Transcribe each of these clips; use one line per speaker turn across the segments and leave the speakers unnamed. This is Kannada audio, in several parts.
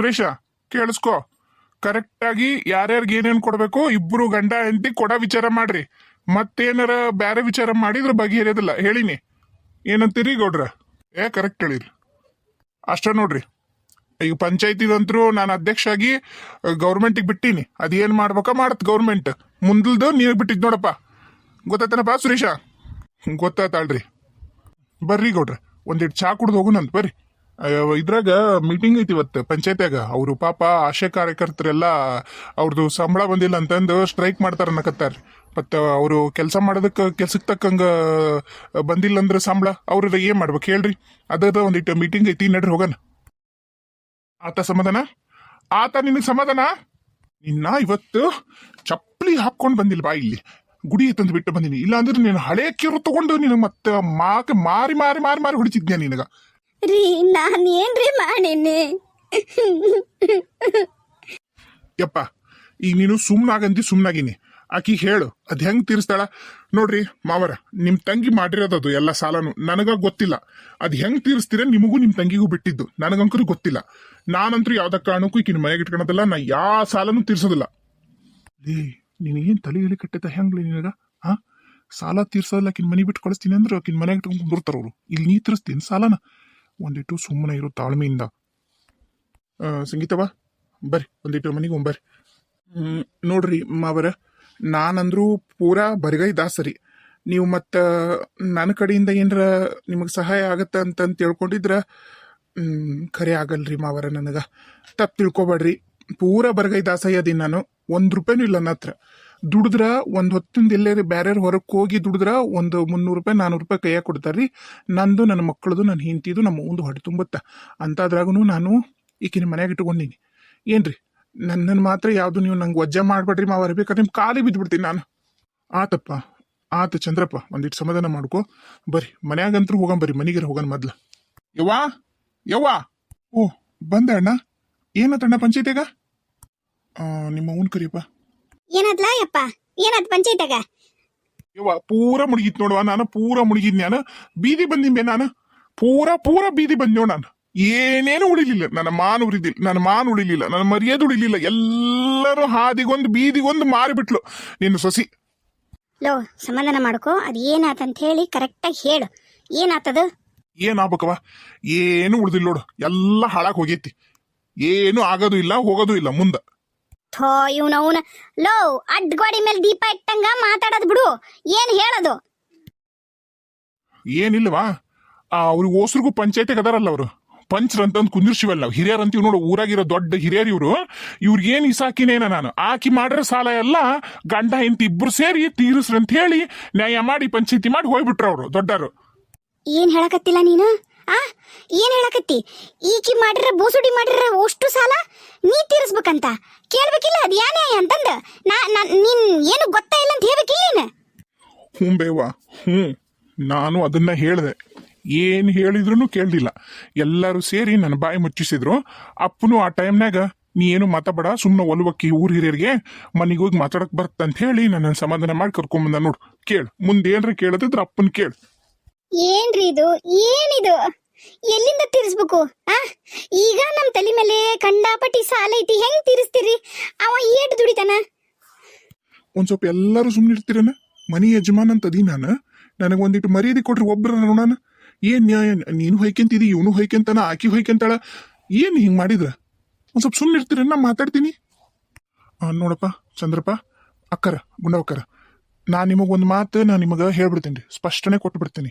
ಸುರೇಶ, ಕೇಳಿಸ್ಕೊ. ಕರೆಕ್ಟಾಗಿ ಯಾರ್ಯಾರಿಗೆ ಏನೇನು ಕೊಡಬೇಕು, ಇಬ್ರು ಗಂಡ ಹೆಂಡತಿ ಕೊಡ ವಿಚಾರ ಮಾಡ್ರಿ. ಮತ್ತೇನಾರ ಬೇರೆ ವಿಚಾರ ಮಾಡಿದ್ರೆ ಬಗೆಹರಿಯೋದಿಲ್ಲ ಹೇಳಿನಿ. ಏನಂತೀರಿ ಗೌಡ್ರ? ಏ ಕರೆಕ್ಟ್ ಹೇಳಿರಿ. ಅಷ್ಟೇ ನೋಡ್ರಿ. ಈಗ ಪಂಚಾಯತಿದಂತರೂ ನಾನು ಅಧ್ಯಕ್ಷ ಆಗಿ ಗೌರ್ಮೆಂಟಿಗೆ ಬಿಟ್ಟೀನಿ. ಅದೇನು ಮಾಡ್ಬೇಕ ಮಾಡತ್ ಗೌರ್ಮೆಂಟ್ ಮುಂದಲ್ದು ನೀವು ಬಿಟ್ಟಿದ್ ನೋಡಪ್ಪ. ಗೊತ್ತಾಯ್ತನಪ್ಪ, ಸುರೇಶ? ಗೊತ್ತಾಯ್ತಾಳ್ರಿ ಬರ್ರಿ ಗೌಡ್ರ. ಒಂದಿಟ್ಟು ಚಾ ಕುಡ್ದು ಹೋಗುನಂತ, ಬರ್ರಿ. ಇದ್ರಾಗ ಮೀಟಿಂಗ್ ಐತಿ ಇವತ್ತು ಪಂಚಾಯತ್ಯಾಗ. ಅವರು ಪಾಪ ಆಶೆ ಕಾರ್ಯಕರ್ತರೆಲ್ಲ ಅವ್ರದ್ದು ಸಂಬಳ ಬಂದಿಲ್ಲ ಅಂತಂದು ಸ್ಟ್ರೈಕ್ ಮಾಡ್ತಾರ ಅನ್ನಕತ್ತಾರ. ಮತ್ತು ಅವರು ಕೆಲಸ ಮಾಡೋದಕ್ಕೆ ಕೆಲ್ಸಕ್ಕೆ ತಕ್ಕಂಗೆ ಬಂದಿಲ್ಲ ಅಂದ್ರೆ ಸಂಬಳ ಅವ್ರ ಏನು ಮಾಡ್ಬೇಕು ಹೇಳ್ರಿ. ಅದರ ಒಂದಿಟ್ಟು ಮೀಟಿಂಗ್ ಐತಿ, ನಡ್ರಿ ಹೋಗೋಣ. ಆತ ಸಮಾಧಾನ? ಆತ ನಿನಗೆ ಸಮಾಧಾನ? ನಿನ್ನ ಇವತ್ತು ಚಪ್ಪಲಿ ಹಾಕ್ಕೊಂಡು ಬಂದಿಲ್ಲ ಬಾ ಇಲ್ಲಿ. ಗುಡಿ ತಂದು ಬಿಟ್ಟು ಬಂದಿನಿ. ಇಲ್ಲಾಂದ್ರೆ ನೀನು ಹಳೆ ಕಿರು ತಗೊಂಡು ನೀನು ಮತ್ತೆ ಮಾಕ ಮಾರಿ ಮಾರಿ ಮಾರಿ ಮಾರಿ ಹೊಡಿತಿದ್ದೆ ನಿನಗ?
ರೀ, ನಾನ್ ಏನ್ರಿ ಮಾಡೇನೆ?
ಯಪ್ಪ, ಈಗ ನೀನು ಸುಮ್ನಾಗಂತಿ ಸುಮ್ನಾಗಿನಿ. ಆಕಿ ಹೇಳು, ಅದ್ ಹೆಂಗ್ ತೀರ್ಸ್ತಾಳ? ನೋಡ್ರಿ, ಮಾವರ, ನಿಮ್ ತಂಗಿ ಮಾಡಿರೋದದು, ಎಲ್ಲ ಸಾಲನು. ನನಗ ಗೊತ್ತಿಲ್ಲ. ಅದ್ ಹೆಂಗ್ ತೀರಿಸ್ತೀರ ನಿಮಗೂ ನಿಮ್ ತಂಗಿಗೂ ಬಿಟ್ಟಿದ್ದು. ನನಗಂಕರು ಗೊತ್ತಿಲ್ಲ. ನಾನಂತೂ ಯಾವ್ದ ಕಾರಣಕ್ಕೂ ಈಕಿನ ಮನೆಗೆ ಇಟ್ಕೊಳೋದಲ್ಲ. ನಾ ಯಾವ ಸಾಲನು ತೀರ್ಸೋದಿಲ್ಲ. ಲೇ, ನಿನಗೇನ್ ತಲೆ ಹೇಳಿ ಕಟ್ಟೈತ ಹೆಂಗ್ಲಿ ನಿನಗ? ಹಾಂ ಸಾಲ ತೀರ್ಸೋದಿಲ್ಲ, ಆಕಿನ ಮನೆ ಬಿಟ್ಟು ಕಳಿಸ್ತೀನಿ ಅಂದ್ರೆ ಆಕಿನ ಮನೆಗೆ ಇಟ್ಕೊಂಡು ಕುಂದಿರ್ತಾರ ಅವರು. ಇಲ್ಲಿ ನೀ ತೀರಿಸ್ತೀನಿ ಸಾಲನ. ಒಂದಿಟ್ಟು ಸುಮ್ಮನೆ ಇರೋ ತಾಳ್ಮೆಯಿಂದ. ಸಂಗೀತವ ಬರ್ರಿ ಒಂದಿಟ್ಟು ಮನೆಗೆ ಹ್ಮ್, ನೋಡ್ರಿ ಮಾವರ ನಾನಂದ್ರೂ ಪೂರಾ ಬರಿಗೈ ದಾಸರಿ. ನೀವು ಮತ್ತು ನನ್ನ ಕಡೆಯಿಂದ ಏನರ ನಿಮಗೆ ಸಹಾಯ ಆಗತ್ತ ಅಂತಂತ ತಿಳ್ಕೊಂಡಿದ್ರ ಖರೆ ಆಗಲ್ರಿ ಮಾವರ ನನಗೆ. ತಪ್ಪು ತಿಳ್ಕೊಬೇಡ್ರಿ. ಪೂರಾ ಬರಗೈ ದಾಸಯ್ಯ ನಾನು. ಒಂದು ರೂಪಾಯಿನೂ ಇಲ್ಲ ನನ್ನ ಹತ್ರ. ದುಡಿದ್ರ ಒಂದು ಹೊತ್ತಿಂದ ಎಲ್ಲೇ ಬ್ಯಾರ್ಯಾರ ಹೊರಗೆ ಹೋಗಿ ದುಡಿದ್ರ ಒಂದು ಮುನ್ನೂರು ರೂಪಾಯಿ, ನಾನೂರು ರೂಪಾಯಿ ಕೈಯಾಗ ಕೊಡ್ತಾರ್ರಿ. ನಂದು, ನನ್ನ ಮಕ್ಕಳದು, ನನ್ನ ಹಿಂತಿದು ನಮ್ಮ ಒಂದು ಹೊಟ್ಟೆ ತುಂಬುತ್ತ. ಅಂತಾದ್ರಾಗೂ ನಾನು ಈಕಿನ ಮನೆಯಾಗ ಇಟ್ಕೊಂಡೀನಿ. ಏನ್ರಿ? ನನ್ನನ್ನು ಮಾತ್ರ ಯಾವುದು ನೀವು ನಂಗೆ ವಜ್ಜ ಮಾಡ್ಬೇಡ್ರಿ ಮಾ ಬೇಕಾದ್ರೆ ನಿಮ್ಮ ಕಾಲಿ ಬಿದ್ದುಬಿಡ್ತೀನಿ ನಾನು. ಆತಪ್ಪ, ಆತ ಚಂದ್ರಪ್ಪ ಒಂದಿಟ್ಟು ಸಮಾಧಾನ ಮಾಡ್ಕೊ. ಬರ್ರಿ ಮನ್ಯಾಗಂತೂ ಹೋಗಂ ಬರ್ರಿ ಮನೆಗೆ ಹೋಗೋಣ ಮೊದ್ಲು. ಯವ್ವಾ? ಯವ್ವಾ? ಓ, ಬಂದ ಅಣ್ಣ. ಏನತ್ತಣ್ಣ ಪಂಚಾಯತ್ಯಾಗ ನಿಮ್ಮ ಊನ್ ಕರಿಯಪ್ಪ.
ಏನಾದ್ಲ ಯಪ್ಪ? ಏನದ್ ಪಂಚಾಯತ್ಯಾಗ?
ಯವ್ವ ಪೂರ ಮುಳುಗಿತ್ ನೋಡುವ ನಾನು ಪೂರ ಮುಳುಗಿದ್ ನಾನು ಬೀದಿ ಬಂದಿಂಬೆ ನಾನು? ಪೂರ ಪೂರ ಬೀದಿ ಬಂದ್ಯೋ ನಾನು? ಏನೇನು ಉಳಿಲಿಲ್ಲ ನನ್ನ ಮಾನ್ ಉರಿದಿಲ್ಲ ನನ್ನ ಮಾನ್ ಉಳಿಲಿಲ್ಲ ನನ್ನ ಮರ್ಯಾದೆ ಉಳಿಲಿಲ್ಲ ಎಲ್ಲರೂ ಹಾದಿಗೊಂದು ಬೀದಿಗೊಂದು ಮಾರಿಬಿಟ್ಲು ನಿನ್ನ ಸೊಸಿ.
ಲೋ ಸಮಾಧಾನ ಮಾಡ್ಕೋ ಅದ್ ಏನಾತಂತ ಹೇಳಿ ಕರೆಕ್ಟಾಗಿ ಹೇಳು. ಏನಾತದು?
ಏನಾಗ್ಬೇಕವ ಏನು ಉಳಿದಿಲ್ಲ ನೋಡು ಎಲ್ಲ ಹಾಳಾಗಿ ಹೋಗೈತಿ. ಏನು ಆಗೋದು ಇಲ್ಲ ಹೋಗೋದು ಇಲ್ಲ ಮುಂದ.
ಥೋ ಇವ್ನವ್ನ ಲೋ ಅಡ್ ಗೋಡಿ ಮೇಲೆ ದೀಪ ಇಟ್ಟಂಗ ಮಾತಾಡೋದ್ ಬಿಡು. ಏನ್ ಹೇಳೋದು?
ಏನಿಲ್ವಾ? ಅವ್ರಿಗೆ ಓಸ್ರಿಗೂ ಪಂಚಾಯತಿಗೆ ಅದಾರಲ್ಲ ಅವರು. ಅಂತ ಕುಂದಿರ್ಸಿವಲ್ಲ ನಾವು ಹಿರಿಯರ್ ಅಂತೀವಿ ನೋಡು ಊರಾಗಿರೋ ದೊಡ್ಡ ಹಿರಿಯರ್ ಇವರು. ಇವ್ರಿಗೆ ಏನ್ ಇಸಾಕಿನೇನ ನಾನು? ಆಕಿ ಮಾಡಿರೋ ಸಾಲ ಎಲ್ಲ ಗಂಡ ಹೆಂಡತಿ ಇಬ್ರು ಸೇರಿ ತೀರಿಸ್ರಿ ಅಂತ ಹೇಳಿ ನ್ಯಾಯ ಮಾಡಿ ಪಂಚಾಯತಿ ಮಾಡಿ ಹೋಗ್ಬಿಟ್ರು ಅವರು ದೊಡ್ಡರು
ಏನ್ ಹೇಳಕತ್ತಿಲ್ಲ ನೀನು? ಆ ಏನ್ ಹೇಳಕತ್ತಿ? ಈಕಿ ಮಾಡಿರ ಬೂಸುಡಿ ಮಾಡಿರ ಅಷ್ಟು ಸಾಲ ತೀರಿಸ್ಬೇಕಂತ ಕೇಳ್ಬೇಕಿಲ್ಲ ಅದ್ ಯಾನೇ ಅಂತಂದ. ನಾ ನೀನ್ ಏನು ಗೊತ್ತಾ ಇಲ್ಲ ಅಂತ ಹೇಳ್ಬೇಕಿಲ್ಲ
ಹ್ಞೂ ಬೇವ ಹ್ಞೂ ನಾನು ಅದನ್ನ ಹೇಳಿದೆ. ಏನು ಹೇಳಿದ್ರು ಕೇಳಲಿಲ್ಲ ಎಲ್ಲರೂ ಸೇರಿ ನನ್ನ ಬಾಯಿ ಮುಚ್ಚಿಸಿದ್ರು. ಅಪ್ಪನು ಆ ಟೈಮ್ನಾಗ ನೀ ಏನು ಮಾತಾಡ ಸುಮ್ಮನೆ ಒಲ್ವಕ್ಕಿ ಊರ್ ಹಿರಿಯರಿಗೆ ಮನೆಗೆ ಹೋಗಿ ಮಾತಾಡಕ್ ಬರ್ತಂತ ಹೇಳಿ ನನ್ನ ಸಮಾಧಾನ ಮಾಡಿ ಕರ್ಕೊಂಬಂದ ನೋಡು. ಕೇಳು. ಮುಂದೆ ಏನ್ರ ಕೇಳದಿದ್ರ ಅಪ್ಪನ ಕೇಳು.
ಏನ್ರಿ ಇದು? ಏನಿದು? ಎಲ್ಲಿಂದ ತೀರಿಸ್ಬೇಕು ಆ? ಈಗ ನಮ್ಮ ತಲೆ ಮೇಲೆ ಕಂಡಾಪಟ್ಟಿ ಸಾಲ ಐತಿ ಹೆಂಗ್ ತೀರಿಸ್ತೀರಿ? ಅವ ಏಟ್ ದುಡಿತಾನ.
ಒಂದ್ ಸ್ವಲ್ಪ ಎಲ್ಲರೂ ಸುಮ್ಮನೆ ಇರ್ತೀರನ? ಮನಿ ಯಜಮಾನ್ ಅಂತ ಅದೀನಿ ನಾನು? ನನಗೆ ಒಂದಿಟ್ಟು ಮರ್ಯಾದೆ ಕೊಟ್ರಿ ಒಬ್ರ ನೋಡೋಣ ಏನ್ ನ್ಯಾಯ? ನೀನು ಹೊಯ್ಕೆಂತಿದಿ ಇವನು ಹೊಯ್ಕೆಂತಾನ ಆಕಿ ಹೊಯ್ಕೆಂತಾಳ? ಏನ್ ಹಿಂಗ್ ಮಾಡಿದ್ರ? ಒಂದ್ ಸ್ವಲ್ಪ ಸುಮ್ಮನೆ ಇರ್ತೀರ ನಾ ಮಾತಾಡ್ತೀನಿ. ಆ, ನೋಡಪ್ಪ ಚಂದ್ರಪ್ಪ ಅಕ್ಕರ ಗುಂಡವಕ್ಕರ. ನಾ ನಿಮಗೆ ಒಂದು ಮಾತು ನಾ ನಿಮಗೆ ಹೇಳ್ಬಿಡ್ತೀನಿ ರೀ. ಸ್ಪಷ್ಟನೆ ಕೊಟ್ಬಿಡ್ತೀನಿ.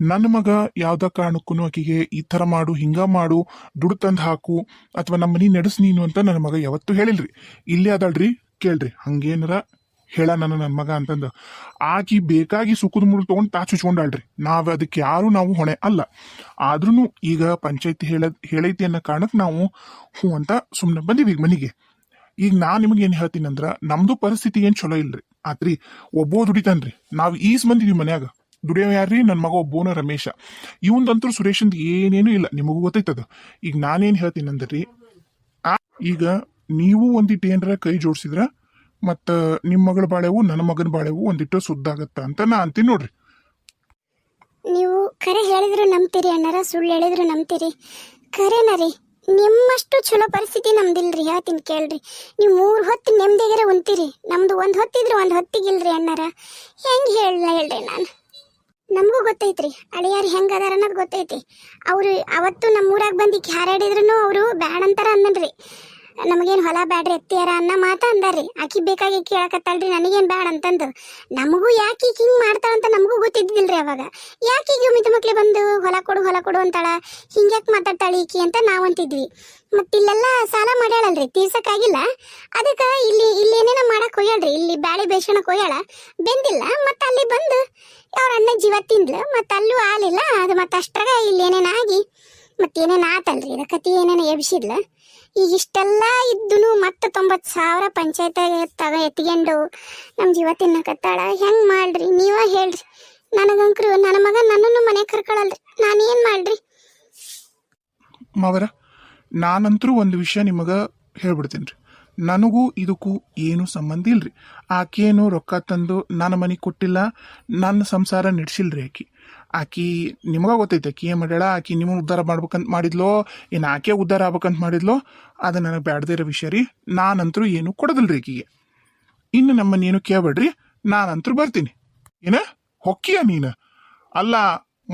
ನನ್ನ ಮಗ ಯಾವ್ದ ಕಾರಣಕ್ಕೂ ಆಕಿಗೆ ಈ ತರ ಮಾಡು, ಹಿಂಗ ಮಾಡು, ದುಡ್ಡು ತಂದು ಹಾಕು, ಅಥವಾ ನಮ್ಮ ಮನೆ ನಡೆಸ್ ನೀನು ಅಂತ ನನ್ನ ಮಗ ಯಾವತ್ತೂ ಹೇಳಿಲ್ರಿ. ಇಲ್ಲೇ ಅದಳ್ರಿ, ಕೇಳ್ರಿ. ಹಂಗೇನರ ಹೇಳ ನನ್ನ ನನ್ನ ಮಗ ಅಂತಂದು. ಆಕಿ ಬೇಕಾಗಿ ಸುಖದ ಮುಳು ತಗೊಂಡು ತಾ ಚುಚ್ಕೊಂಡಾಳ್ರಿ ನಾವು ಅದಕ್ಕೆ ಯಾರು ನಾವು ಹೊಣೆ ಅಲ್ಲ. ಆದ್ರೂ ಈಗ ಪಂಚಾಯತಿ ಹೇಳ, ಹೇಳೈತಿ ಅನ್ನೋ ಕಾರಣಕ್ಕೆ ನಾವು ಹ್ಞೂ ಅಂತ ಸುಮ್ಮನೆ ಬಂದೀವಿ ಈಗ ಮನೆಗೆ. ಈಗ ನಾ ನಿಮಗೆ ಏನು ಹೇಳ್ತೀನಿ ಅಂದ್ರ ನಮ್ದು ಪರಿಸ್ಥಿತಿ ಏನು ಚಲೋ ಇಲ್ರಿ. ಆತ್ರಿ, ಒಬ್ಬೋ ದುಡಿತಾನ್ರಿ. ನಾವು ಈಸ್ ಬಂದಿವಿ ಮನ್ಯಾಗ. ದುಡಿಯೋ ಯಾರ್ರಿ? ನನ್ನ ಮಗ ಒಬ್ಬನ ರಮೇಶ. ಇವಂದಂತೂ ಸುರೇಶಂದು ಏನೇನು ಇಲ್ಲ. ನಿಮಗೂ ಗೊತ್ತೈತದ. ಈಗ ನಾನೇನು ಹೇಳ್ತೀನಿ ಅಂದ್ರಿ, ಆ, ಈಗ ನೀವು ಒಂದಿಟ್ಟು ಏನರ ಕೈ ಜೋಡಿಸಿದ್ರ, ಮತ್ತು ನಿಮ್ಮ ಮಗಳ ಬಾಳೆವು ನನ್ನ ಮಗನ ಬಾಳೆವು ಒಂದಿಟ್ಟು ಸುದ್ದಾಗತ್ತ ಅಂತ ನಾ ಅಂತೀನಿ ನೋಡ್ರಿ.
ನೀವು ಕರೆ ಹೇಳಿದ್ರು ನಂಬ್ತೀರಿ ಅಣ್ಣಾರ, ಸುಳ್ಳು ಹೇಳಿದ್ರು ನಂಬ್ತೀರಿ. ಕರೆನರಿ ನಿಮ್ಮಷ್ಟು ಚಲೋ ಪರಿಸ್ಥಿತಿ ನಮ್ದಿಲ್ರಿ, ಹೇಳ್ತೀನಿ ಕೇಳ್ರಿ. ನೀವು ಮೂರು ಹೊತ್ತು ನೆಮ್ಮದಿಗೆರೆ ಉಂತೀರಿ ನಮ್ದು ಒಂದು ಹೊತ್ತಿದ್ರೆ ಒಂದು ಹೊತ್ತಿಗಿಲ್ರಿ ಅಣ್ಣಾರ. ಹೆಂಗೆ ಹೇಳ ಹೇಳ್ರಿ ನಾನು? ನಮಗೂ ಗೊತ್ತೈತ್ರಿ. ಅಳಿಯಾರು ಹೆಂಗ್ ಅದಾರ ಅನ್ನೋದು ಗೊತ್ತೈತಿ. ಅವರು ಅವತ್ತು ನಮ್ಮ ಊರಾಗ ಬಂದು ಕ್ಯಾರಾಡಿದ್ರು ಅವರು ಬ್ಯಾಡ ಅಂತಾರ ಅನ್ನನ್ರಿ. ನಮಗೇನು ಹೊಲ ಬ್ಯಾಡ್ರಿ, ಎತ್ತಿಯಾರ ಅನ್ನೋ ಮಾತಾ ಅಂದಾರ್ರಿ. ಆಕಿ ಬೇಕಾಗಿ ಕೇಳಕತ್ತಾಳ್ರಿ, ನನಗೇನು ಬ್ಯಾಡ ಅಂತಂದು. ನಮಗೂ ಯಾಕೆ ಈಗ ಹಿಂಗೆ ಮಾಡ್ತಾಳಂತ ನಮಗೂ ಗೊತ್ತಿದ್ದಿಲ್ರಿ ಅವಾಗ. ಯಾಕೆ ಈಗ ಮಿತ ಮಕ್ಳು ಬಂದು ಹೊಲ ಕೊಡು ಹೊಲ ಕೊಡು ಅಂತಾಳ. ಹಿಂಗ್ಯಾಕೆ ಮಾತಾಡ್ತಾಳೆ ಈಕಿ ಅಂತ ನಾವು ಅಂತಿದ್ವಿ ಮತ್ತಿಲ್ಲೆಲ್ಲ ಸಾಲ ಮಾಡ್ಯಾಳಲ್ರಿ ತೀರ್ಸಕ್ಕಾಗಿಲ್ಲ. ಅದಕ್ಕೆ ಇಲ್ಲಿ ಇಲ್ಲಿ ಏನೇನ ಮಾಡಕ್ ಹೋಗ್ಯಾಳ್ರಿ ಇಲ್ಲಿ ಬ್ಯಾಳೆ ಬೇಸಣಕ್ ಹೋಗ್ಯಾಳ ಬೆಂದಿಲ್ಲ, ಮತ್ತೆ ಅಲ್ಲಿ ಬಂದು ಅವ್ರ ಅಣ್ಣ ಜೀವ ತಿಂದ್ಲು, ಮತ್ತೆ ಅಲ್ಲೂ ಆಲಿಲ್ಲ ಅದು ಮತ್ತೆ ಅಷ್ಟ್ರಾಗ ಇಲ್ಲಿ ಏನೇನ ಆಗಿ ಮತ್ತೇನೇನು ಆತಲ್ರಿ ಇದ ಕತಿ ಏನೇನ ಎಬ್ಸಿದ್ಲ. ಈಗ ಇಷ್ಟೆಲ್ಲ ಇದ್ದು ಮತ್ತೆ ತೊಂಬತ್ತು ಸಾವಿರ ಪಂಚಾಯತ್ ತಗ ಎತ್ಕೊಂಡು ನಮ್ಮ ಜೀವ ತಿನ್ನಕತ್ತಾಳ ಹೆಂಗ್ ಮಾಡ್ರಿ, ನೀವ ಹೇಳ್ರಿ. ನನಗಂಕ್ರು ನನ್ನ ಮಗ ನನ್ನನ್ನು ಮನೆ ಕರ್ಕೊಳಲ್ರಿ. ನಾನು ಏನ್ ಮಾಡ್ರಿ?
ಮಾವರ, ನಾನಂತರೂ ಒಂದು ವಿಷಯ ನಿಮಗೆ ಹೇಳ್ಬಿಡ್ತೀನಿ ರೀ ನನಗೂ ಇದಕ್ಕೂ ಏನು ಸಂಬಂಧ ಇಲ್ರಿ. ಆಕೇನು ರೊಕ್ಕ ತಂದು ನನ್ನ ಮನೆಗೆ ಕೊಟ್ಟಿಲ್ಲ, ನನ್ನ ಸಂಸಾರ ನಡೆಸಿಲ್ರಿ ಆಕಿ. ಆಕಿ ನಿಮಗೆ ಗೊತ್ತೈತೆ, ಆಕಿ ಏನು ಮಾಡ್ಯಾಳ? ಆಕಿ ನಿಮಗೆ ಉದ್ಧಾರ ಮಾಡ್ಬೇಕಂತ ಮಾಡಿದ್ಲೋ, ಏನು ಆಕೆ ಉದ್ಧಾರ ಆಗ್ಬೇಕಂತ ಮಾಡಿದ್ಲೋ, ಅದು ನನಗೆ ಬ್ಯಾಡ್ದಿರೋ ವಿಷಯ ರೀ. ನಾನಂತರೂ ಏನು ರೀ ಆಕಿಗೆ. ಇನ್ನು ನಮ್ಮನ್ನೇನು ಕೇಳ್ಬೇಡ್ರಿ ನಾನಂತರೂ ಬರ್ತೀನಿ. ಏನು? ಹೊಕ್ಕಿಯ ನೀನು? ಅಲ್ಲ,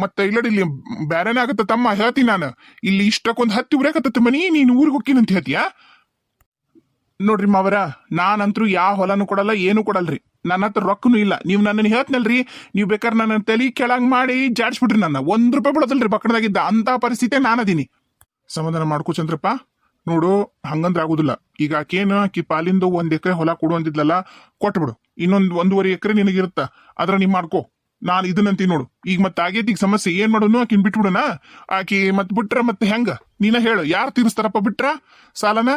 ಮತ್ತೆ ಇಲ್ಲಡಿ ಇಲ್ಲಿ ಬೇರೆನೇ ಆಗತ್ತ ತಮ್ಮ, ಹೇಳ್ತೀನಿ ನಾನು. ಇಲ್ಲಿ ಇಷ್ಟಕ್ಕೊಂದು ಹತ್ತಿ ಉರೇಕತ್ತ ಮನಿ, ನೀನು ಊರಿಗೆ ಹೊಕ್ಕಿನಂತ ಹೇಳ್ತೀಯಾ? ನೋಡ್ರಿ ಮಾವರ, ನಾನಂತರೂ ಯಾವ ಹೊಲನೂ ಕೊಡಲ್ಲ, ಏನು ಕೊಡಲ್ರಿ. ನನ್ನ ಹತ್ರ ರೊಕ್ಕನೂ ಇಲ್ಲ. ನೀವು ನನ್ನನ್ನು ಹೇಳ್ತನಲ್ರಿ, ನೀವು ಬೇಕಾದ್ರೆ ನನ್ನ ತಲೆ ಕೆಳಗೆ ಮಾಡಿ ಜಾಡ್ಸ್ಬಿಟ್ರಿ ನನ್ನ. ಒಂದ್ ರೂಪಾಯಿ ಬಿಡೋದಲ್ರಿ ಬಕ್ಕಣದಾಗಿದ್ದ ಅಂತ ಪರಿಸ್ಥಿತಿ ನಾನದೀನಿ. ಸಮಾಧಾನ ಮಾಡ್ಕೋ ಚಂದ್ರಪ್ಪ. ನೋಡು, ಹಂಗಂದ್ರೆ ಆಗುದಿಲ್ಲ. ಈಗ ಆಕೇನು ಆಕಿ ಪಾಲಿಂದು ಒಂದ್ ಎಕರೆ ಹೊಲ ಕೊಡು ಅಂದಿದ್ಲಲ್ಲ, ಕೊಟ್ಬಿಡು. ಇನ್ನೊಂದು ಒಂದೂವರೆ ಎಕರೆ ನಿನಗಿರುತ್ತ. ಅದ್ರ ನೀ ಮಾಡ್ಕೋ. ನಾನು ಇದನ್ನಂತೀನಿ ನೋಡು. ಈಗ ಮತ್ತೆ ಆಗೈತಿ ಈಗ ಸಮಸ್ಯೆ. ಏನ್ ಮಾಡೋನು ಆಕಿನ್ ಬಿಟ್ಬಿಡೋಣ. ಆಕಿ ಮತ್ತೆ ಬಿಟ್ರ ಮತ್ತೆ ಹೆಂಗ? ನೀನ ಹೇಳು. ಯಾರು ತೀರಿಸ್ತಾರಪ್ಪ ಬಿಟ್ರ? ಸಾಲನ?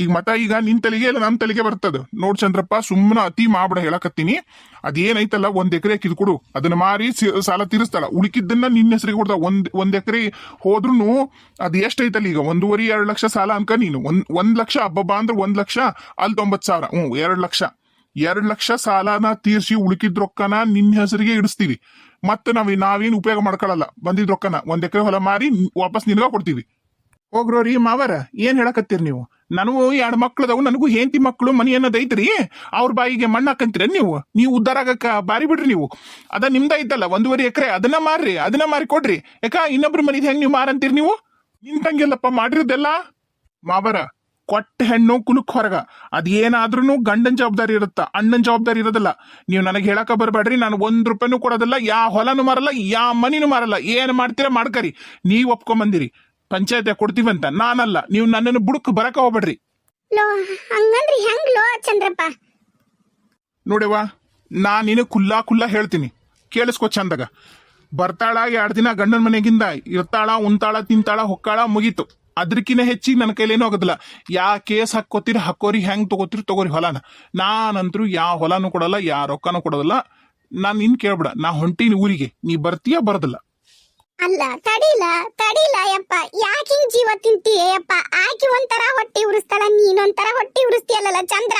ಈಗ ಮತ ಈಗ ನಿನ್ ತಲೆಗೆ ಇಲ್ಲ ನನ್ನ ತಲೆಗೆ ಬರ್ತದ. ನೋಡ್ ಚಂದ್ರಪ್ಪ ಸುಮ್ಮನೆ ಅತಿ ಮಾಡ್ಬಿಡ ಹೇಳಕತ್ತೀನಿ. ಅದೇನೈತಲ್ಲ, ಒಂದ್ ಎಕರೆ ಕಿದ್ ಕೊಡು. ಅದನ್ನ ಮಾರಿ ಸಾಲ ತೀರಿಸ್ತಾಳ. ಉಳಿಕಿದ್ದನ್ನ ನಿನ್ನ ಹೆಸರಿಗೆ ಕೊಡ್ತ ಒಂದ್ ಒಂದ್ ಎಕರೆ ಹೋದ್ರುನು ಅದ್ ಎಷ್ಟೈತಲ್ಲ ಈಗ? ಒಂದೂವರೆ, ಎರಡ್ ಲಕ್ಷ ಸಾಲ ಅನ್ಕ ನೀನು. ಒಂದ್ ಒಂದ್ ಲಕ್ಷ ಹಬ್ಬಬ್ಬ ಅಂದ್ರೆ ಒಂದ್ ಲಕ್ಷ, ಅಲ್ಲಿ ತೊಂಬತ್ ಸಾವಿರ. ಹ್ಞೂ, ಎರಡ್ ಲಕ್ಷ. ಎರಡ್ ಲಕ್ಷ ಸಾಲನ ತೀರ್ಸಿ ಉಳಿಕಿದ್ ರೊಕ್ಕನ ನಿನ್ನ ಹೆಸರಿಗೆ ಇಡಿಸ್ತೀವಿ. ಮತ್ತೆ ನಾವ್, ನಾವೇನು ಉಪಯೋಗ ಮಾಡ್ಕೊಳಲ್ಲ. ಬಂದಿದ್ ರೊಕ್ಕನ. ಒಂದ್ ಎಕರೆ ಹೊಲ ಮಾರಿ ವಾಪಸ್ ನಿನ್ಗ ಕೊಡ್ತೀವಿ. ಹೋಗ್ರೋರಿ ಮಾವರ, ಏನ್ ಹೇಳಕತ್ತೀರಿ ನೀವು? ನನಗೂ ಎರಡು ಮಕ್ಳದವು, ನನಗೂ ಹೆಂಡತಿ ಮಕ್ಕಳು ಮನಿ ಅನ್ನೋದೈತ್ರಿ ಅವ್ರ ಬಾಯಿಗೆ ಮಣ್ಣು ಹಾಕಂತೀರ ನೀವು? ನೀವು ಉದ್ದಾರ ಆಗಕ್ಕ ಬಾರಿ ಬಿಡ್ರಿ ನೀವು. ಅದ ನಿಮ್ದ ಐತಲ್ಲ, ಒಂದೂವರೆ ಎಕರೆ, ಅದನ್ನ ಮಾರ್ರಿ, ಅದನ್ನ ಮಾರಿ ಕೊಡ್ರಿ. ಯಾಕ, ಇನ್ನೊಬ್ರ ಮನಿದ್ ಹೆಂಗ್ ನೀವು ಮಾರಂತೀರಿ ನೀವು? ನಿಂತಂಗಿಲ್ಲಪ್ಪ ಮಾಡಿರೋದೆಲ್ಲ? ಮಾವರ, ಕೊಟ್ಟ ಹೆಣ್ಣು ಕುಲುಕ್ ಹೊರಗ. ಅದೇನಾದ್ರೂ ಗಂಡನ ಜವಾಬ್ದಾರಿ ಇರುತ್ತ? ಅಣ್ಣನ ಜವಾಬ್ದಾರಿ ಇರೋದಿಲ್ಲ. ನೀವು ನನಗೆ ಹೇಳಕ ಬರಬೇಡ್ರಿ ನಾನು ಒಂದ್ ರೂಪಾಯಿನೂ ಕೊಡೋದಿಲ್ಲ, ಯಾ ಹೊಲನು ಮಾರಲ್ಲ, ಯಾ ಮನಿನೂ ಮಾರಲ್ಲ. ಏನ್ ಮಾಡ್ತೀರಾ ಮಾಡ್ಕರಿ. ನೀವ್ ಒಪ್ಕೊಂಬಂದಿರಿ. ಪಂಚಾಯತ್ ಕೊಡ್ತೀವಂತ? ನಾನಲ್ಲ. ನೀವು ನನ್ನನ್ನು ಬುಡಕ್ ಬರಕ ಹೋಗ್ಬೇಡ್ರಿ.
ಲೋ ಹಂಗಂದ್ರೆ ಹೆಂಗ್ ಲೋ ಚಂದ್ರಪ್ಪ?
ನೋಡೆವ ನಾ ನೀನು ಕುಲ್ಲಾ ಕುಲ್ಲಾ ಹೇಳ್ತೀನಿ. ಕೇಳಿಸ್ಕೊ ಚಂದಾಗ. ಬರ್ತಾಳ ಎರಡು ದಿನ ಗಂಡನ ಮನೆಗಿಂದ. ಇರ್ತಾಳ ಉಂತಾಳ ತಿಂತಾಳ ಹೊಕ್ಕಾಳ ಮುಗೀತು. ಅದ್ರಕಿನ ಹೆಚ್ಚಿಗೆ ನನ್ನ ಕೈಲೇನು ಆಗೋದಿಲ್ಲ. ಯಾ ಕೇಸ್ ಹಾಕೋತೀರಿ ಹಾಕೋರಿ ಹೆಂಗ್ ತಗೋತೀರಿ ತಗೋರಿ ಹೊಲನ. ನಾನಂತರೂ ಯಾವ ಹೊಲನೂ ಕೊಡಲ್ಲ ಯಾ ರೊಕ್ಕನೂ ಕೊಡೋದಿಲ್ಲ. ನಾನು ನಿನ್ ಕೇಳ್ಬಿಡ. ನಾ ಹೊಂಟೀನಿ ಊರಿಗೆ. ನೀ ಬರ್ತೀಯಾ ಬರೋದಿಲ್ಲ.
ಅಲ್ಲ ತಡಿಲ ತಡಿಲ ಯಪ್ಪ. ಯಾಕೆ ಹಿಂಗ್ ಜೀವ ತಿಂತೀಯ ಯಪ್ಪ? ಆಕಿ ಒಂಥರ ಹೊಟ್ಟಿ ಉರಿಸ್ತಾಳ ನೀನೊಂಥರ ಹೊಟ್ಟಿ ಉರಿಸ್ತೀಯಲ್ಲ ಚಂದ್ರ?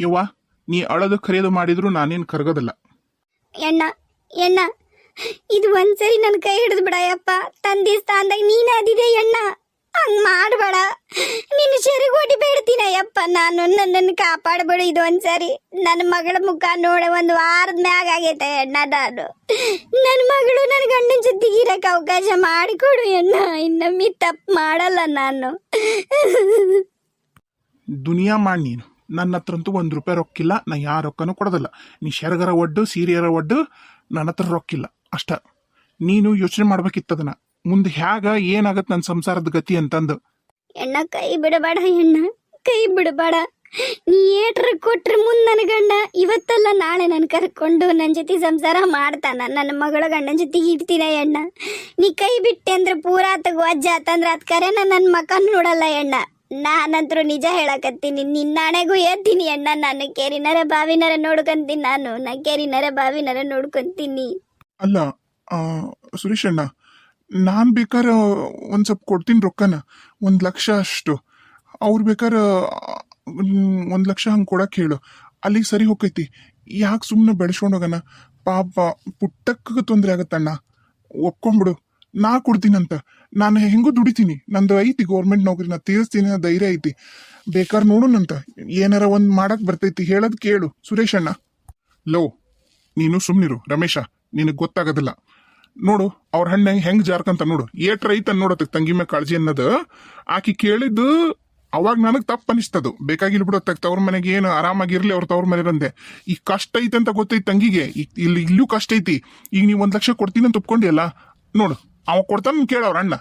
ಯವ್ವ ನೀ ಅಳದು ಖರೀದು ಮಾಡಿದ್ರು ನಾನೇನ್ ಕರಗೋದಲ್ಲ.
ಎಣ್ಣ ಎಣ್ಣ ಇದು ಒಂದ್ಸರಿ ನನ್ನ ಕೈ ಹಿಡಿದು ಬಿಡಯಪ್ಪ ತಂದೆ ಸ್ಥಾನದಾಗ ನೀನೇ ಅದಿದೆ ಎಣ್ಣ. ಹಂಗ್ ಮಾಡಬೇಡ. ನಿನ್ನ ಶರಿಗೆ ಓಡಿ ಯಪ್ಪ. ನಾನು ನನ್ನನ್ನು ಕಾಪಾಡಬೇಡ ಇದು ಒಂದ್ಸರಿ. ನನ್ನ ಮಗಳ ಮುಖ ನೋಡ, ಒಂದು ವಾರದ ಮ್ಯಾಗ ಆಗೈತೆ ಅಣ್ಣ ನಾನು. ನನ್ನ ಮಗಳು ನನ್ನ ಗಂಡನ ಜೊತೆ ಇರಕ್ಕೆ ಅವಕಾಶ ಮಾಡಿಕೊಡು ಅಣ್ಣ. ಇನ್ನೊಮ್ಮೆ ತಪ್ಪು ಮಾಡಲ್ಲ ನಾನು.
ದುನಿಯಾ ಮಾಡಿ ನೀನು. ನನ್ನ ಹತ್ರ ಅಂತೂ ಒಂದು ರೂಪಾಯಿ ರೊಕ್ಕಿಲ್ಲ. ನಾ ಯಾವ ರೊಕ್ಕನೂ ಕೊಡೋದಿಲ್ಲ. ನೀ ಶರಗರ ಒಡ್ಡು, ಸೀರೆಯರ ಒಡ್ಡು, ನನ್ನ ಹತ್ರ ರೊಕ್ಕಿಲ್ಲ. ಅಷ್ಟ. ನೀನು ಯೋಚನೆ ಮಾಡ್ಬೇಕಿತ್ತದನ್ನ ಮುಂದೆ ಹ್ಯಾಗ ಏನಾಗತ್ ನನ್ನ ಸಂಸಾರದ ಗತಿ ಅಂತಂದು?
ಎಣ್ಣ ಕೈ ಬಿಡಬೇಡ ಎಣ್ಣ ಕೈ ಬಿಡಬೇಡ. ನೀ ಏಟ್ರ ಕೊಟ್ರೆ ಮುಂದೆ ನನ್ನ ಗಂಡ ಇವತ್ತಲ್ಲ ನಾಳೆ ನನ್ನ ಕರ್ಕೊಂಡು ನನ್ನ ಜೊತೆ ಸಂಸಾರ ಮಾಡ್ತಾನ. ನನ್ನ ಮಗಳ ಗಂಡನ ಜೊತೆ ಇಡ್ತೀನ ಎಣ್ಣ. ನೀ ಕೈ ಬಿಟ್ಟೆ ಅಂದ್ರೆ ಪೂರಾ ತಗೋ ಅಜ್ಜ ಆತಂದ್ರೆ ಅದ್ ಕರೆನ ನನ್ನ ಮಕ ನೋಡಲ್ಲ ಎಣ್ಣ. ನಾನಂತರೂ ನಿಜ ಹೇಳಕತ್ತೀನಿ ನಿನ್ನಾಣೆಗೂ ಎತ್ತೀನಿ ಅಣ್ಣ ನಾನು ಕೇರಿನರ ಬಾವಿನರ ನೋಡ್ಕೊಂತೀನಿ ನಾನು. ನಾ ಕೇರಿನರ ಬಾವಿನರ ನೋಡ್ಕೊಂತೀನಿ.
ಅಲ್ಲ ಸುರೇಶ್ ಅಣ್ಣ ನಾನು ಬೇಕಾರ ಒಂದು ಸ್ವಲ್ಪ ಕೊಡ್ತೀನಿ ರೊಕ್ಕನ, ಒಂದು ಲಕ್ಷ ಅಷ್ಟು. ಅವ್ರು ಬೇಕಾರ ಒಂದು ಲಕ್ಷ ಹಂಗೆ ಕೊಡಕ್ಕೆ ಹೇಳು. ಅಲ್ಲಿಗೆ ಸರಿ ಹೋಗೈತಿ ಯಾಕೆ ಸುಮ್ಮನೆ ಬೆಳೆಸ್ಕೊಂಡು ಹೋಗೋಣ? ಪಾಪ ಪುಟ್ಟಕ್ಕೆ ತೊಂದರೆ ಆಗತ್ತಣ್ಣ ಒಪ್ಕೊಂಬಿಡು ನಾ ಕೊಡ್ತೀನಂತ. ನಾನು ಹೆಂಗೂ ದುಡಿತೀನಿ. ನಂದು ಐತಿ ಗೌರ್ಮೆಂಟ್ ನೌಕರಿ, ನಾ ತೀರಿಸ್ತೀನಿ ಧೈರ್ಯ ಐತಿ. ಬೇಕಾದ್ರೆ ನೋಡೋಣಂತ. ಏನಾರ ಒಂದ್ ಮಾಡಕ್ ಬರ್ತೈತಿ, ಹೇಳೋದು ಕೇಳು. ಸುರೇಶ್ ಅಣ್ಣ. ಲೋ, ನೀನು ಸುಮ್ಮನಿರು ರಮೇಶ. ನಿನಗೆ ಗೊತ್ತಾಗೋದಿಲ್ಲ. ನೋಡು, ಅವ್ರ ಹಣ್ಣ ಹೆಂಗ್ ಜಾರ್ಕಂತ ನೋಡು. ಏಟ್ ರೈತ ನೋಡತ್ತ ತಂಗಿ ಮೇಲೆ ಕಾಳಜಿ ಅನ್ನೋದು ಆಕಿ ಕೇಳಿದ್ದು ಅವಾಗ ನನಗೆ ತಪ್ಪು ಅನಿಸ್ತದು. ಬೇಕಾಗಿಲ್ಲ ಬಿಡೋ ತಕ್ಕ ತವ್ರ ಮನೆಗೆ ಏನು ಆರಾಮಾಗಿರ್ಲಿ ಅವ್ರ ತವ್ರ ಮನೆ ಬಂದೆ ಈಗ ಕಷ್ಟ ಐತೆ ಅಂತ ಗೊತ್ತೈತಿ ತಂಗಿಗೆ. ಇಲ್ಲಿ ಇಲ್ಲೂ ಕಷ್ಟ ಐತಿ. ಈಗ ನೀವು ಒಂದು ಲಕ್ಷ ಕೊಡ್ತೀನಿ ಅಂತ ಒಪ್ಕೊಂಡಿಯಲ್ಲ? ನೋಡು, ಅವ ಕೊಡ್ತಾನ ಕೇಳವ್ರ ಅಣ್ಣ.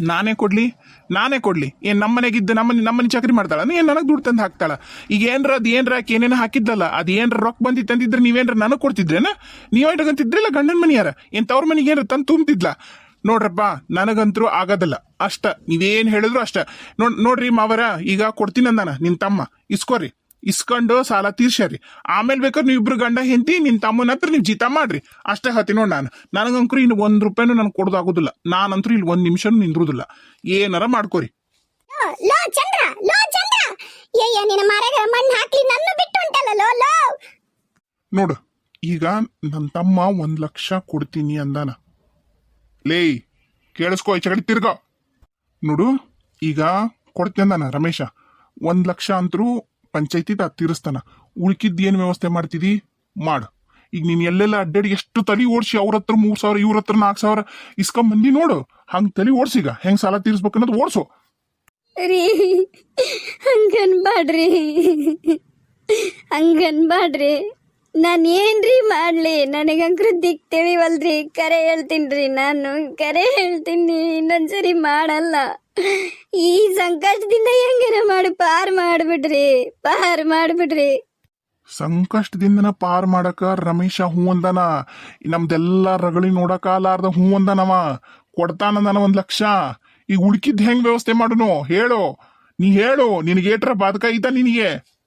ನಾನೇ ಕೊಡ್ಲಿ ನಾನೇ ಕೊಡ್ಲಿ. ಏನ್ ನಮ್ಮನೆಗಿದ್ದ ನಮ್ಮನೆ ನಮ್ಮನೆ ಚಕ್ರಿ ಮಾಡ್ತಾಳ? ಏನು ನನಗೆ ದುಡ್ಡು ತಂದು ಹಾಕ್ತಾಳ? ಈಗ ಏನರ ಅದು ಏನರ ಆಕಿ ಏನೇನ ಹಾಕಿದ್ದಲ್ಲ, ಅದು ಏನರ ರೊಕ್ಕ ಬಂದಿ ತಂದಿದ್ರೆ ನೀವೇನ್ರ ನನಗೆ ಕೊಡ್ತಿದ್ರೇನ? ನೀವ್ ಇಟ್ಕೊಂತಿದ್ರಿಲ್ಲ ಗಂಡನ ಮನಿಯಾರ? ಏನು ತವ್ರ ಮನೆಗೆ ಏನ್ರ ತಂದು ತುಂಬ್ತಿದ್ಲ? ನೋಡ್ರಪ್ಪ, ನನಗಂತರೂ ಆಗೋದಲ್ಲ. ಅಷ್ಟ. ನೀವೇನು ಹೇಳಿದ್ರು ಅಷ್ಟ. ನೋಡ್ ನೋಡ್ರಿ ಮಾವರ, ಈಗ ಕೊಡ್ತೀನಿ ಅಂದಾನ ನಿನ್ ತಮ್ಮ. ಇಸ್ಕೋರಿ. ಇಸ್ಕೊಂಡು ಸಾಲ ತೀರ್ಸ್ಯಾರಿ ಆಮೇಲೆ ಬೇಕಾದ್ರೆ ನೀವು ಇಬ್ರು ಗಂಡ ಹೆಂಡತಿ ನಿನ್ ತಮ್ಮನ ಹತ್ರ ನೀವು ಜೀತ ಮಾಡ್ರಿ. ಅಷ್ಟೇ ಹತ್ತಿ ನೋಡಿ ನಾನು. ನನಗಂಕರು ಇನ್ನು ಒಂದು ರೂಪಾಯಿನೂ ನನಗೆ ಕೊಡೋದಾಗೋದಿಲ್ಲ. ನಾನಂತರೂ ಇಲ್ಲಿ ಒಂದು ನಿಮಿಷನೂ ನಿಂದ್ರುದಿಲ್ಲ. ಏನಾರ ಮಾಡ್ಕೋರಿ.
ಲೋ ಚಂದ್ರ ಲೋ ಚಂದ್ರ. ಏಯ್ಯ ನಿನ್ನ ಮರಗ ಮಣ್ಣು ಹಾಕಿ ನನ್ನ ಬಿಟ್ಟು ಉಂಟಲ್ಲ ಲೋ ಲೋ.
ನೋಡು ಈಗ ನನ್ನ ತಮ್ಮ ಒಂದ್ ಲಕ್ಷ ಕೊಡ್ತೀನಿ ಅಂದಾನ. ಲೇಯ್ ಕೇಳಿಸ್ಕೋ ಈಚೆ ಕಡೆ ತಿರ್ಗೋ. ನೋಡು ಈಗ ಕೊಡ್ತೀನಿ ಅಂದಾನ ರಮೇಶ. ಒಂದ್ ಲಕ್ಷ ಅಂತರೂ ಪಂಚಾಯತಿ ತೀರಿಸ್ತಾನ. ಉಳ್ಕಿದ್ದು ಏನು ವ್ಯವಸ್ಥೆ ಮಾಡ್ತಿದಿ? ಮಾಡು. ಈಗ ನೀನು ಎಲ್ಲೆಲ್ಲ ಅಡ್ಡಾಡಿ ಎಷ್ಟು ತಲೆ ಓಡಿಸಿ ಅವ್ರ ಹತ್ರ ಮೂರು ಸಾವಿರ, ಇವ್ರ ಹತ್ರ ನಾಲ್ಕು ಸಾವಿರ ಇಸ್ಕೊಂಡ್ ಬಂದಿ ನೋಡು. ಹಂಗೆ ತಲೆ ಓಡಿಸಿಗ ಹೆಂಗ್ ಸಾಲ ತೀರಿಸ್ಬೇಕನ್ನೋದು ಓಡ್ಸು.
ರೀ ಹಂಗನ್ಬಾಡ್ರಿ ಹಂಗನ್ಬಾಡ್ರಿ ನಾನು ಏನ್ರಿ ಮಾಡ್ಲಿ? ನನಗಂಕರು ದಿಕ್ ತಿಳಿವಲ್ರಿ ಕರೆ ಹೇಳ್ತೀನಿ ನಾನು. ಕರೆ ಹೇಳ್ತೀನಿ. ಇನ್ನೊಂದ್ಸರಿ ಮಾಡಲ್ಲ. ಈ ಸಂಕಷ್ಟದಿಂದ ಹೆಂಗನ ಮಾಡಿ? ಪಾರ್ ಮಾಡ್ಬಿಡ್ರಿ. ಪಾರ್ ಮಾಡ್ಬಿಡ್ರಿ.
ಸಂಕಷ್ಟದಿಂದನ ಪಾರ್ ಮಾಡಕ ರಮೇಶ ಹೂ ಅಂದನ. ನಮ್ದೆಲ್ಲ ರಗಳಿ ನೋಡಕಾಲಾರ್ದ ಹೂ ಅಂದನವ. ಕೊಡ್ತಾನಂದನ ಒಂದ್ ಲಕ್ಷ. ಈಗ ಉಳ್ಕಿದ್ ಹೆಂಗ್ ವ್ಯವಸ್ಥೆ ಮಾಡುನು? ಹೇಳು. ನೀ ಹೇಳು. ನಿನಗೇಟ್ರ ಬಾಧಕ ಐತ ನಿನಗೆ.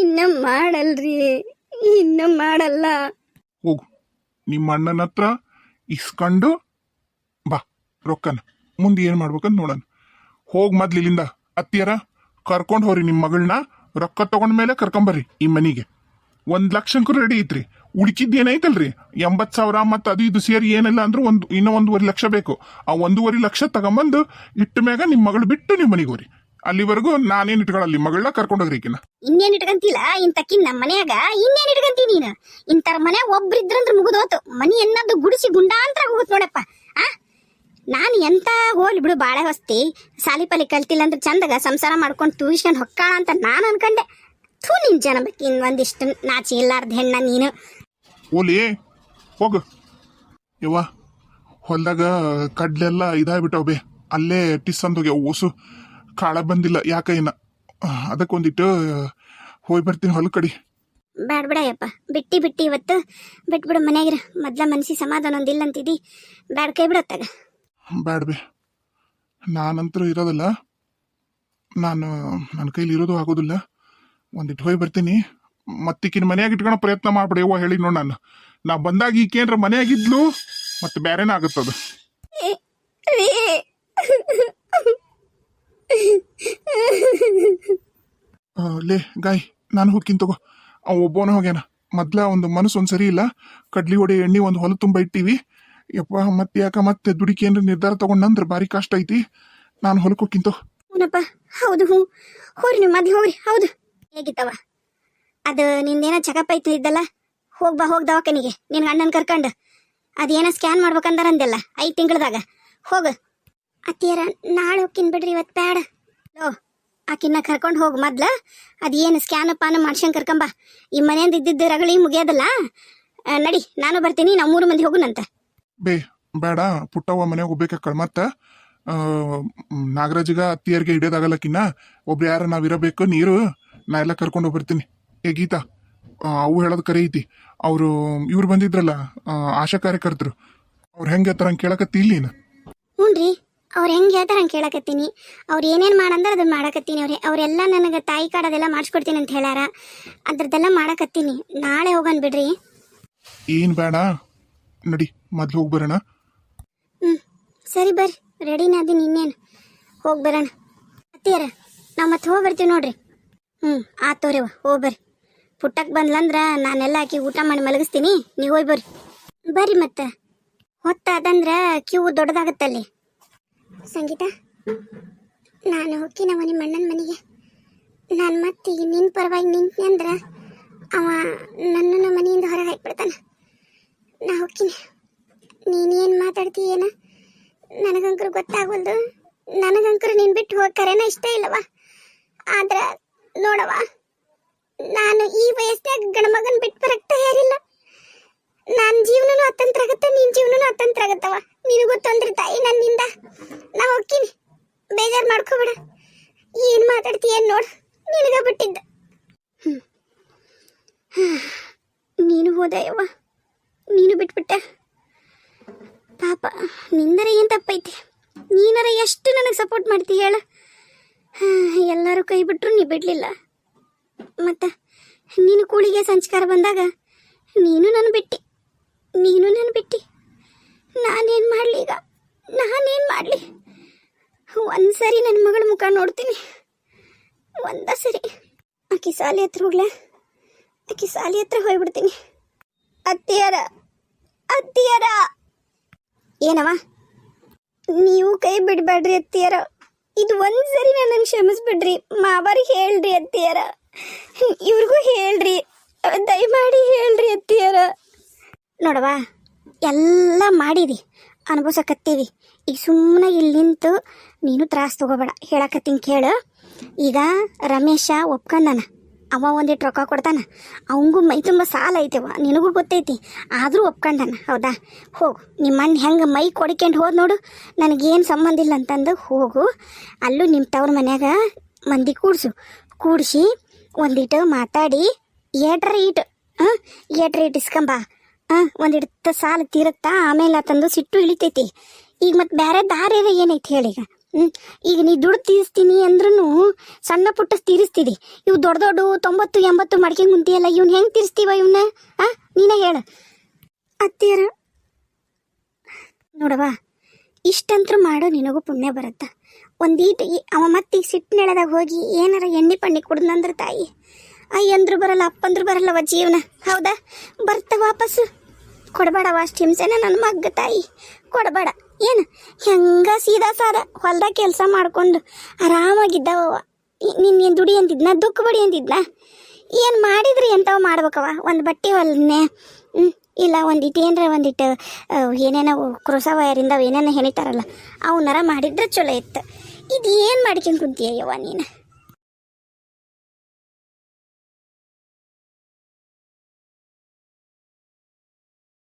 ಇನ್ನ ಮಾಡಲ್ರಿ. ಇನ್ನ ಮಾಡಲ್ಲ.
ಹೋಗು. ನಿಮ್ಮ ಅಣ್ಣನ ಹತ್ರ ಇಸ್ಕೊಂಡು ಬಾ, ರೊಕ್ಕನ. ಮುಂದೆ ಏನ್ ಮಾಡ್ಬೇಕಂತ ನೋಡೋಣ. ಹೋಗ್ ಮೊದ್ಲು ಇಲ್ಲಿಂದ. ಅತ್ತಿಯರ, ಕರ್ಕೊಂಡು ಹೋರಿ ನಿಮ್ಮ ಮಗಳನ್ನ ರೊಕ್ಕ ತಗೊಂಡ್ಮೇಲೆ ಕರ್ಕೊಂಬರ್ರಿ ಈ ಮನಿಗೆ. ಒಂದ್ ಲಕ್ಷಕ್ಕೂ ರೆಡಿ ಐತ್ರಿ. ಉಳ್ಕಿದ್ ಏನೈತಲ್ರಿ ಎಂಬತ್ ಸಾವಿರ ಮತ್ತ ಅದು ಇದು ಸೇರಿ ಏನಿಲ್ಲ ಅಂದ್ರೆ ಒಂದು, ಇನ್ನೂ ಒಂದೂವರೆ ಲಕ್ಷ ಬೇಕು. ಆ ಒಂದೂವರೆ ಲಕ್ಷ ತಗೊಂಬಂದು ಇಟ್ಟ ಮ್ಯಾಗ ನಿಮ್ಮ ಮಗಳು ಬಿಟ್ಟು ನಿಮ್ಮ ಮನೆಗೆ ಹೋರಿ ಅಲ್ಲಿವರೆಗೂ ನಾನೇನ್ ಇಟ್ಕೊಳ್ಳಲ್ಲಿ ಮಗಳನ್ನ ಕರ್ಕೊಂಡೋಗ್ರಿ ಈಕಿನ.
ಇನ್ನೇನ್ ಇಟ್ಕಂತಿಲ್ಲ ಇಂತಕ್ಕಿ ನಮ್ಮ ಮನ್ಯಾಗ ಇನ್ನೇನ್ ಇಟ್ಕಂತೀನಿ ನೀನು? ಇಂತರ ಮನ್ಯಾಗ ಒಬ್ರಿದ್ರಂದ್ರ ಮುಗಿದೋತು. ಮನಿ ಎನ್ನದು ಗುಡಿಸಿ ಗುಂಡಾಂತರ ಹೋಗುತ್ತೆ ನೋಡಪ್ಪ. ಆ? ನಾನು ಎಂತ ಹೋಲ್ ಬಿಡು ಬಾಳೆ ಹೊಸ್ತಿ. ಸಾಲಿ ಪಾಲಿ ಕಲ್ತಿಲ್ಲ ಅಂದ್ರೆ ಚಂದಾಗ ಸಂಸಾರ ಮಾಡ್ಕೊಂಡು ಟ್ಯೂಷನ್ ಹೊಕ್ಕಾಳ ಅಂತ ನಾನು ಅನ್ಕಂಡೆ. ಥೂ ನಿನ್ ಜನ ಬೇಕು ಒಂದಿಷ್ಟು ನಾಚಿ ಇಲ್ಲಾರ್ದ ಹೆಣ್ಣ ನೀನು.
ಓಲಿ ಹೋಗು. ಯವ್ವ ಹೊಲ್ದಾಗ ಕಡ್ಲೆಲ್ಲ ಇದಾಗ್ಬಿಟ್ಟವ್ ಬೇ. ಅಲ್ಲೇ ಟಿಸ್ ಅಂದೋಗ್ಯಾವ ಓಸು. ಕಾಳ ಬಂದಿಲ್ಲ ಯಾಕ ಏನ ಅದಕ್ಕೊಂದಿಟ್ಟು ಹೋಗಿ ಬರ್ತೀನಿ ಹೊಲ ಕಡಿ.
ಬ್ಯಾಡ ಬಿಡಯ್ಯಪ್ಪ ಬಿಟ್ಟಿ ಬಿಟ್ಟಿ ಇವತ್ತು. ಬಿಟ್ಬಿಡು ಮನೆಯಾಗಿರ ಮೊದ್ಲ ಮನ್ಸಿ ಸಮಾಧಾನ ಒಂದಿಲ್ಲ ಅಂತಿದ್ದಿ ಬ್ಯಾಡ ಕೈ ಬಿಡತ್ತಾಗ
ಬ್ಯಾಡ ಬೇ. ನಾನಂತರೂ ಇರೋದಲ್ಲ ನಾನು ನನ್ನ ಕೈಲಿ ಇರೋದು ಆಗೋದಿಲ್ಲ. ಒಂದಿಟ್ಟು ಹೋಗಿ ಬರ್ತೀನಿ. ಮತ್ತಿಕ್ಕಿನ ಮನೆಯಾಗ ಇಟ್ಕೊಳೋ ಪ್ರಯತ್ನ ಮಾಡ್ಬಿಡಿ ಯವ್ವ ಹೇಳಿ ನೋಡ್ ನಾನು. ನಾ ಬಂದಾಗ ಈಕೇನ್ರ ಮನೆಯಾಗಿದ್ಲು ಮತ್ತೆ ಬೇರೆನೇ ಆಗುತ್ತದು
ರೀ
ಆ, ಲೇ, ಗಾಯ್, ನಾನು ಹೋಗ್ತೀನಿ ತಗೋ. ಅವ ಒಬ್ಬನೇ ಹೋಗ್ಯಾನ. ಮೊದ್ಲ ಒಂದು ಮನಸ್ಸು ಒಂದು ಸರಿ ಇಲ್ಲ. ಕಡ್ಲಿ ಹೊಡೆ ಎಣ್ಣೆ, ಒಂದು ಹೊಲ ತುಂಬ ಇಟ್ಟಿವಿ. ಯಪ್ಪ, ಮತ್ತೆ ಯಾಕ ಮತ್ತೆ ದುಡಿಕೆ ಏನ್ರ ನಿರ್ಧಾರ ತಗೊಂಡಂದ್ರ ಭಾರಿ ಕಷ್ಟ ಐತಿ. ನಾನು ಹೊಲಕ್ಕೆ ಹೋಗ್ಕಿಂತ
ಹೂನಪ್ಪ, ಹೌದು ಹ್ಞೂ ಹೋರಿ ನೀವು ಮದ್ವೆ ಹೋಗ್ರಿ ಹೌದು. ಹೇಗಿತ್ತವ? ಅದು ನಿಂದೇನೋ ಚೆಕಪ್ ಐತಿ ಇದ್ದಲ್ಲ? ಹೋಗ್ ಬಾ, ಹೋಗ್ ದವಾಖಾನಿಗೆ. ನಿನ್ನ ಅಣ್ಣನ ಕರ್ಕಂಡು. ಅದೇನೋ ಸ್ಕ್ಯಾನ್ ಮಾಡ್ಬೇಕಂದಾರಂದೆಲ್ಲ ಐದು ತಿಂಗಳದಾಗ. ಹೋಗು. ಅತ್ತಿಯರ, ನಾಳೆ ಹೋಗ್ಕಿನ್ ಬಿಡ್ರಿ ಇವತ್ತು ಬೇಡ ಲೋ ಆಕಿನ್ನ ಕರ್ಕೊಂಡು ಹೋಗು ಮೊದ್ಲ. ಅದೇನು ಸ್ಕ್ಯಾನ್ ಪಾನ ಮಾಡ್ಸಂಗೆ ಕರ್ಕೊಂಬ ಈ ಮನೆಯಿಂದ ಇದ್ದಿದ್ದ ರಗಳಿ ಮುಗಿಯೋದಲ್ಲ. ನಡಿ ನಾನು ಬರ್ತೀನಿ ನಾವು ಮೂರು ಮಂದಿ ಹೋಗುನಂತ.
ಬೇ ಬೇಡ ಪುಟ್ಟವ್ವ ಮನೆಗೆ ಹೋಗ್ಬೇಕಾಕಳ ಮತ್ತ. ನಾಗರಾಜಿಗ ಅತ್ತಿಯರ್ಗೆ ಹಿಡಿಯೋದಾಗಲ್ಲಕ್ಕಿನ್ನ ಒಬ್ರು ಯಾರ ನಾವಿರಬೇಕು ನೀರು ನಾ ಎಲ್ಲ ಕರ್ಕೊಂಡು ಹೋಗ್ಬರ್ತೀನಿ ಏ ಗೀತಾ ಅವು ಹೇಳೋದು ಕರೆ ಐತಿ. ಅವರು ಇವ್ರು ಬಂದಿದ್ರಲ್ಲ ಆಶಾ ಕಾರ್ಯಕರ್ತರು. ಅವ್ರು ಹೆಂಗೆ ಹತ್ರ ಕೇಳಕತ್ತಿ ಇಲ್ಲಿ ಹ್ಞೂ
ಹ್ಞೂನ್ರಿ ಅವ್ರು ಹೆಂಗೆ ಹೇಳ್ತಾರೆ ಹಂಗೆ ಕೇಳಕತ್ತೀನಿ. ಅವ್ರು ಏನೇನು ಮಾಡಂದ್ರೆ ಅದನ್ನ ಮಾಡಕತ್ತೀನಿ ಅವ್ರೆ. ಅವರೆಲ್ಲ ನನಗೆ ತಾಯಿ ಕಾರ್ಡ್ ಅದೆಲ್ಲ ಮಾಡಿಸ್ಕೊಡ್ತೀನಿ ಅಂತ ಹೇಳ್ಯಾರ. ಅದ್ರದ್ದೆಲ್ಲ ಮಾಡಕತ್ತೀನಿ. ನಾಳೆ ಹೋಗೋಣ ಬಿಡ್ರಿ.
ಏನ್ ಬೇಡ ನಡಿ ಮೊದ್ಲು ಹೋಗಿ ಬರೋಣ.
ಹ್ಞೂ ಸರಿ ಬರ್ರಿ. ರೆಡಿನ ಅದೀನಿ ಇನ್ನೇನು. ಹೋಗಿ ಬರೋಣ. ಅತ್ತಿಯರ ನಾವು ಮತ್ತೆ ಹೋಗಿ ಬರ್ತೀವಿ ನೋಡ್ರಿ. ಹ್ಞೂ ಆತೋರಿವ ಹೋಗಿ ಬರ್ರಿ. ಪುಟ್ಟಕ್ಕೆ ಬಂದ್ಲಂದ್ರೆ ನಾನೆಲ್ಲ ಹಾಕಿ ಊಟ ಮಾಡಿ ಮಲಗಿಸ್ತೀನಿ. ನೀವು ಹೋಗಿ ಬರ್ರಿ. ಬರ್ರಿ ಮತ್ತೆ. ಹೊತ್ತಾದಂದ್ರೆ ಕ್ಯೂ ದೊಡ್ಡದಾಗತ್ತಲ್ಲಿ. ಸಂಗೀತ ನಾನು ಹೋಗ್ತೀನವ ನಿಮ್ಮ ಅಣ್ಣನ ಮನೆಗೆ. ನಾನು ಮತ್ತೆ ನಿನ್ನ ಪರವಾಗಿ ನಿಂತೆ ಅಂದ್ರೆ ಅವ ನನ್ನನ್ನು ಮನೆಯಿಂದ ಹೊರಗೆ ಹಾಕ್ಬಿಡ್ತಾನೆ ನಾ ಹೋಗ್ತೀನಿ ನೀನೇನು ಮಾತಾಡ್ತೀಯೇನ ನನಗಂಕರು ಗೊತ್ತಾಗಲ್ದು ನನಗಂಕರು ನೀನು ಬಿಟ್ಟು ಹೋಗಿ ಕರೆನ ಇಷ್ಟ ಇಲ್ಲವ ಆದ್ರೆ ನೋಡವ ನಾನು ಈ ವಯಸ್ಸಿನಾಗ ಗಣಮಗನ್ ಬಿಟ್ಟು ಬರಕ್ ತಯಾರಿಲ್ಲ ನನ್ನ ಜೀವನನೂ ಅತಂತ್ರ ಆಗತ್ತೆ ನಿನ್ನ ಜೀವನನೂ ಅತಂತ್ರ ಆಗತ್ತವ ನಿನಗೂ ತೊಂದ್ರೆ ತಾಯಿ ನನ್ನಿಂದ ನಾ ಹೋಗ್ತೀನಿ ಬೇಜಾರು ಮಾಡ್ಕೋಬೇಡ ಏನು ಮಾತಾಡ್ತೀಯ ನೋಡು ನಿನಗ ಬಿಟ್ಟಿದ್ದ ಹ್ಮ್. ನೀನು ಹೋದೆಯವ್ವ ಬಿಟ್ಬಿಟ್ಟೆ ಪಾಪ ನಿಂದರ ಏನು ತಪ್ಪೈತಿ? ನೀನರ ಎಷ್ಟು ನನಗೆ ಸಪೋರ್ಟ್ ಮಾಡ್ತಿ ಹೇಳ. ಎಲ್ಲರೂ ಕೈ ಬಿಟ್ಟರು ನೀ ಬಿಡಲಿಲ್ಲ. ಮತ್ತು, ನೀನು ಕೂಳಿಗೆ ಸಂಸ್ಕಾರ ಬಂದಾಗ ನೀನು ನನ್ನ ಬಿಟ್ಟಿ. ನೀನು ನನ್ನ ಬಿಟ್ಟಿ. ನಾನೇನು ಮಾಡಲಿ ಈಗ? ನಾನೇನು ಮಾಡಲಿ? ಒಂದ್ಸರಿ ನನ್ನ ಮಗಳ ಮುಖ ನೋಡ್ತೀನಿ. ಒಂದ ಸರಿ. ಆಕೆ ಸಾಲಿ ಹತ್ರ ಹೋಗ್ಲಾ? ಆಕೆ ಸಾಲಿ ಹತ್ರ ಹೋಗ್ಬಿಡ್ತೀನಿ. ಅತ್ತಿಯರ ಅತ್ತಿಯರ. ಏನವ ನೀವು ಕೈ ಬಿಡಬೇಡ್ರಿ ಅತ್ತಿಯರ. ಇದು ಒಂದ್ಸರಿ ನನ್ನ ಕ್ಷಮಿಸ್ಬಿಡ್ರಿ. ಮಾವರಿಗೆ ಹೇಳ್ರಿ ಅತ್ತಿಯರ. ಇವ್ರಿಗೂ ಹೇಳ್ರಿ. ದಯಮಾಡಿ ಹೇಳ್ರಿ ಅತ್ತಿಯರ. ನೋಡವ್ವ, ಎಲ್ಲ ಮಾಡಿದಿ. ಅನುಭವಿಸಕತ್ತೀವಿ. ಈಗ ಸುಮ್ಮನೆ ಇಲ್ಲಿ ನಿಂತು ನೀನು ತ್ರಾಸ ತಗೋಬೇಡ. ಹೇಳಕತ್ತೀನಿ ಕೇಳು. ಈಗ ರಮೇಶ ಒಪ್ಕೊಂಡನ. ಅವ ಒಂದಿಟ್ಟು ರೊಕ್ಕ ಕೊಡ್ತಾನ. ಅವಂಗೂ ಮೈ ತುಂಬ ಸಾಲ ಐತೆವ ನಿನಗೂ ಗೊತ್ತೈತಿ. ಆದರೂ ಒಪ್ಕೊಂಡನ. ಹೌದಾ? ಹೋಗು. ನಿಮ್ಮ ಅಣ್ಣ ಹೆಂಗೆ ಮೈ ಕೊಡಿಕೊಂಡು ಹೋದ್ ನೋಡು. ನನಗೇನು ಸಂಬಂಧ ಇಲ್ಲ ಅಂತಂದು ಹೋಗು. ಅಲ್ಲೂ ನಿಮ್ಮ ತವ್ರ ಮನ್ಯಾಗ ಮಂದಿ ಕೂಡಿಸು. ಕೂಡಿಸಿ ಒಂದಿಟ್ಟು ಮಾತಾಡಿ. ಏಟ್ರ ಈಟ್ ಹಾಂ? ಏಟ್ರ ಈಟ್ ಇಸ್ಕೊಂಬ. ಹಾಂ? ಒಂದಿಟ್ಟು ಸಾಲ ತೀರುತ್ತಾ? ಆಮೇಲೆ ತಂದು ಸಿಟ್ಟು ಇಳಿತೈತಿ. ಈಗ ಮತ್ತೆ ಬೇರೆ ದಾರಿ ಏನೈತಿ ಹೇಳಿ ಈಗ ನೀ ದುಡ್ಡು ತೀರಿಸ್ತೀನಿ ಅಂದ್ರೂ ಸಣ್ಣ ಪುಟ್ಟ ತೀರಿಸ್ತಿದಿ ಇವು ದೊಡ್ಡ ದೊಡ್ಡ ತೊಂಬತ್ತು, ಎಂಬತ್ತು ಮಡಿಕೆ ಮುಂತಿಯಲ್ಲ ಇವನ್ ಹೆಂಗೆ ತೀರಿಸ್ತೀವ ಇವನ್ನ ಆ, ನೀನೇ ಹೇಳ. ಅತ್ತಿಯರ ನೋಡವಾ ಇಷ್ಟಂತ್ರು ಮಾಡೋ ನಿನಗೂ ಪುಣ್ಯ ಬರುತ್ತ. ಒಂದೀಟ್ ಅವ ಮತ್ತೆ ಈಗ ಸಿಟ್ಟಿನೆಳೆದಾಗ ಹೋಗಿ ಏನಾರ ಎಣ್ಣೆ ಪಣ್ಣಿ ಕುಡ್ದಂದ್ರೆ ತಾಯಿ. ಅಯ್ಯ ಅಂದ್ರೂ ಬರಲ್ಲ ಅಪ್ಪಂದ್ರೂ ಬರಲ್ಲವ ಜೀವನ. ಹೌದಾ? ಬರ್ತ ವಾಪಸ್ಸು. ಕೊಡಬೇಡವ ಅಷ್ಟು ಹಿಂಸೆನ ನನ್ನ ಮಗ್ಗ ತಾಯಿ. ಕೊಡಬೇಡ. ಏನು? ಹೆಂಗ ಸೀದಾ ಸಾರ ಹೊಲ್ದಾಗ ಕೆಲಸ ಮಾಡ್ಕೊಂಡು ಆರಾಮಾಗಿದ್ದಾವವ. ನಿನ್ನೇನು ದುಡಿ ಅಂತಿದ್ನ ದುಃಖ ಬಡಿ ಅಂತಿದ್ನ ಏನು ಮಾಡಿದ್ರಿ ಎಂಥವು ಮಾಡ್ಬೇಕವ? ಒಂದು ಬಟ್ಟೆ ಹೊಲ್ನೆ ಇಲ್ಲ ಒಂದಿಟ್ಟು ಏನರ ಒಂದಿಟ್ಟು ಏನೇನೋ ಕ್ರೋಸ ವಯರಿಂದ ಏನೇನೋ ಹೆಣಿತಾರಲ್ಲ, ಅವನರ ಮಾಡಿದ್ರೆ ಚಲೋ ಇತ್ತು. ಇದು ಏನು ಮಾಡ್ಕೊಂಡು ಕುಂತೀಯವ್ವ ನೀನು?